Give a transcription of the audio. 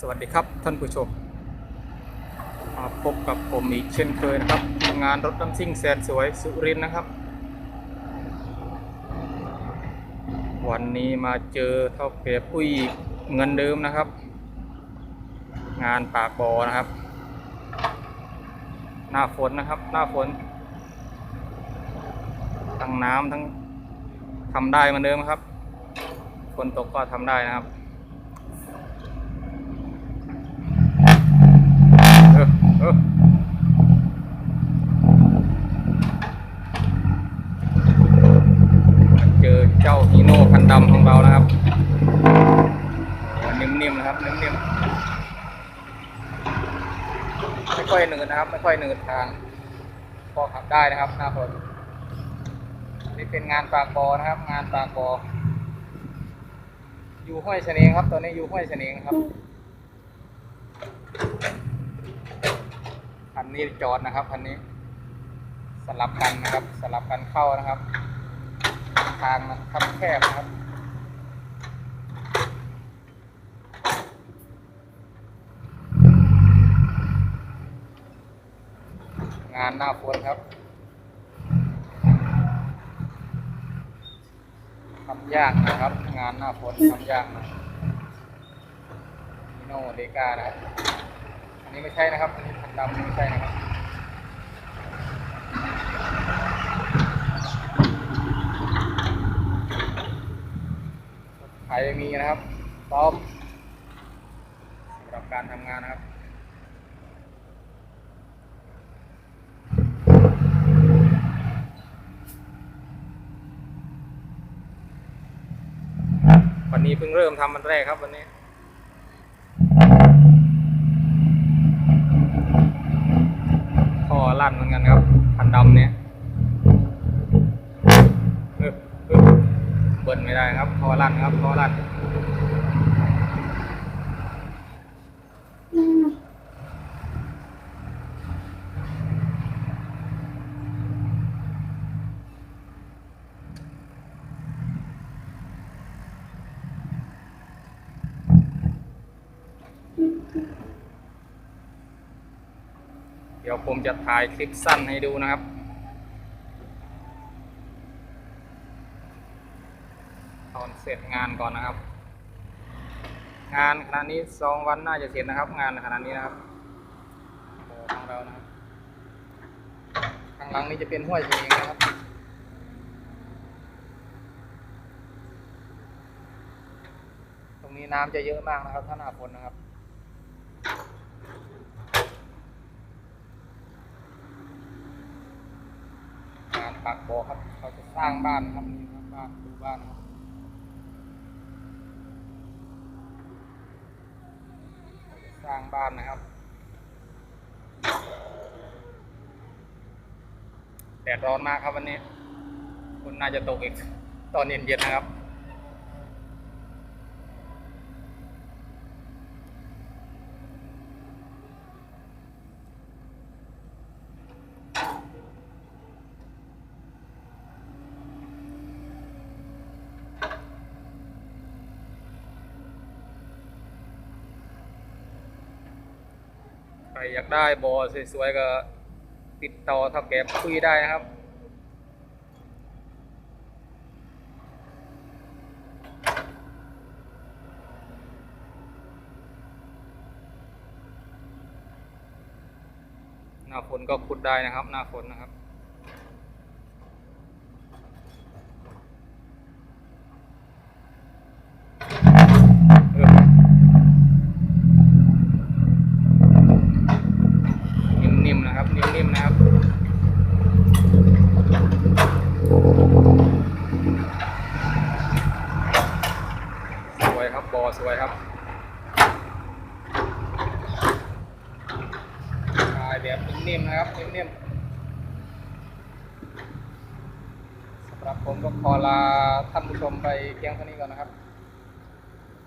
สวัสดีครับท่านผู้ชมมาพบกับผมอีกเช่นเคยนะครับงานรถน้ำซิ่งแสนสวยสุรินนะครับ วันนี้มาเจอเท่าเปียปุ้ยเงินเดิมนะครับ งานปากบ่อนะครับ หน้าฝนนะครับ หน้าฝนทั้งน้ำทั้งทำได้เหมือนเดิมครับฝนตกก็ทำได้นะครับ เออเออเจอเจ้าฮีโน่คันดำของเรานะครับโอ้นิ่มๆนะ ครับนิ่มๆไม่ค่อยหนืดนะครับ ไม่ค่อยหนืดทางพอขับได้นะครับหน้าฝนนี่เป็นงานปากบอนะครับ งานปากบออยู่ห้วยเฉนงครับตอนนี้อยู่ห้วยเฉนงครับคันนี้จอดนะครับคันนี้ สลับกันนะครับ สลับกันเข้านะครับ ทางมันคับแคบนะครับ งานหน้าฝนครับทำยากนะครับ งานหน้าฝนทำยากนะมิโนเดกานะครับอันนี้ไม่ใช่นะครับ อันนี้คันดำไม่ใช่นะครับใครมีนะครับพร้อมสำหรับการทำงานนะครับ นี้เพิ่งเริ่มทำวันแรกครับวันนี้คอลั่นเหมือนกันครับพันดำเนี่ยเบิ้ลไม่ได้ครับคอลั่นครับคอลั่น ดี๋ยวผมจะถ่ายคลิปสั้นให้ดูนะครับ ตอนเสร็จงานก่อนนะครับ งานขณะนี้สองวันน่าจะเสร็จนะครับ งานขณะนี้นะครับโอ้ของเรานะครับข้างหลังนี้จะเป็นห้วยเองนะครับตรงนี้น้ำจะเยอะมากนะครับถ้าหน้าฝนนะครับ งาน ปากบ่อครับ เขาจะสร้างบ้านครับนี่ครับบ้านดูบ้านครับสร้างบ้านนะครับแดดร้อนมากครับวันนี้ คุณน่าจะตกอีกตอนเย็นๆนะครับ ใครอยากได้บอสวยๆก็ติดต่อเท่าแก่คุยได้นะครับหน้าฝนก็ขุดได้นะครับ หน้าฝนนะครับ เออ นิ่มๆนะครับ นิ่มๆนะครับสวยครับบอสวยครับถ่ายแบบนิ่มๆนะครับนิ่มๆสำหรับผมก็ขอลาท่านผู้ชมไปเพียงเท่านี้ก่อนนะครับ